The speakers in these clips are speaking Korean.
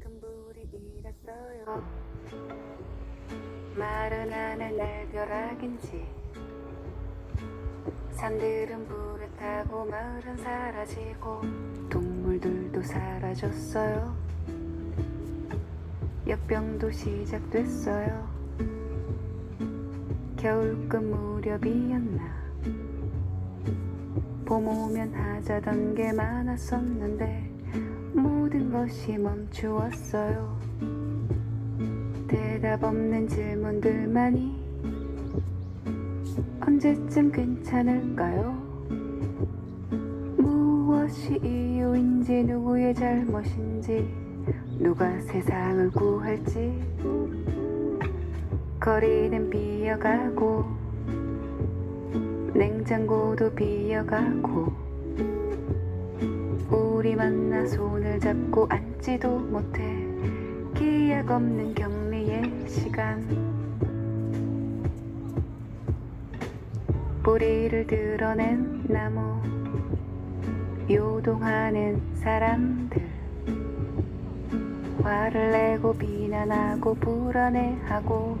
금불이 일었어요. 마른 하늘 날벼락인지. 산들은 불에 타고 마을은 사라지고 동물들도 사라졌어요. 역병도 시작됐어요. 겨울끝 무렵이었나 봄 오면 하자던 게 많았었는데 모든 것이 멈추었어요. 대답 없는 질문들만이 언제쯤 괜찮을까요? 무엇이 이유인지 누구의 잘못인지 누가 세상을 구할지 거리는 비어가고 냉장고도 비어가고 우리 만나 손을 잡고 앉지도 못해 기약 없는 격리의 시간. 뿌리를 드러낸 나무 요동하는 사람들. 화를 내고 비난하고 불안해하고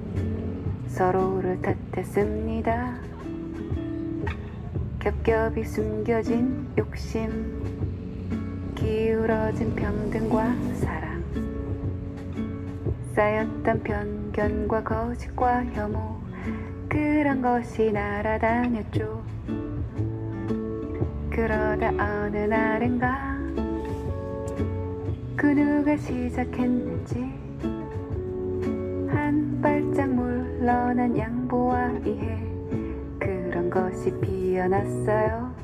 서로를 탓했습니다 겹겹이 숨겨진 욕심 기울어진 평등과 사랑. 쌓였던 편견과 거짓과 혐오 그런 것이 날아다녔죠. 그러다 어느 날인가 그 누가 시작했는지 한 발짝 물러난 양보와 이해. 그런 것이 피어났어요.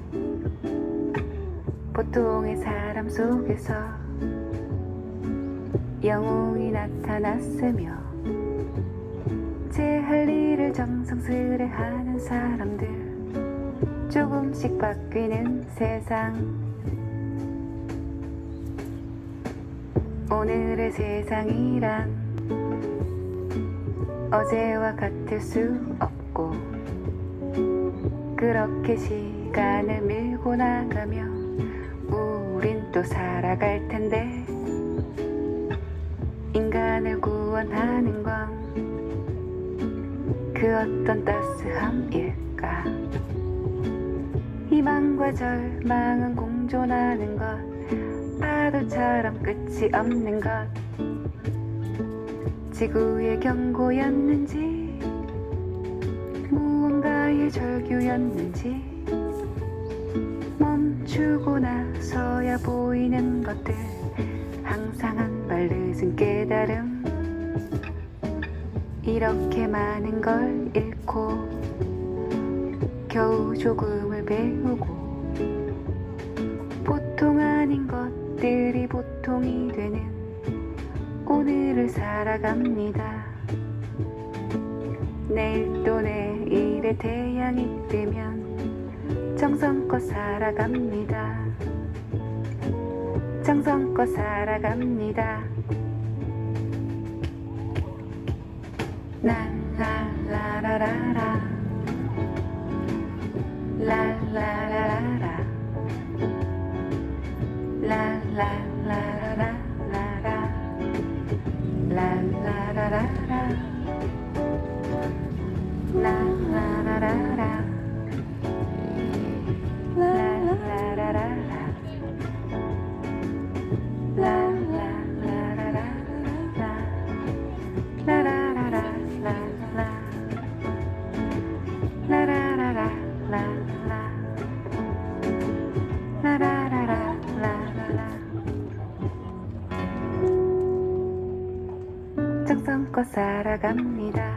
보통의 사람 속에서 영웅이 나타났으며 제 할 일을 정성스레 하는 사람들 조금씩 바뀌는 세상. 오늘의 세상이란 어제와 같을 수 없고 그렇게 시간을 밀고 나가며 우린 또 살아갈 텐데. 인간을 구원하는 건 그 어떤 따스함일까? 희망과 절망은 공존하는 것 파도처럼 끝이 없는 것. 지구의 경고였는지 무언가의 절규였는지 멈추고 나서야 보이는 것들 항상 한발 늦은 깨달음. 이렇게 많은 걸 잃고 겨우 조금을 배우고 보통 아닌 것들이 보통이 되는 오늘을 살아갑니다. 내일 또 내일 의 태양이 뜨면 정성껏 살아갑니다. 정성껏 살아갑니다. 랄라라라라 랄라라라라 랄라라라라 정성껏 살아갑니다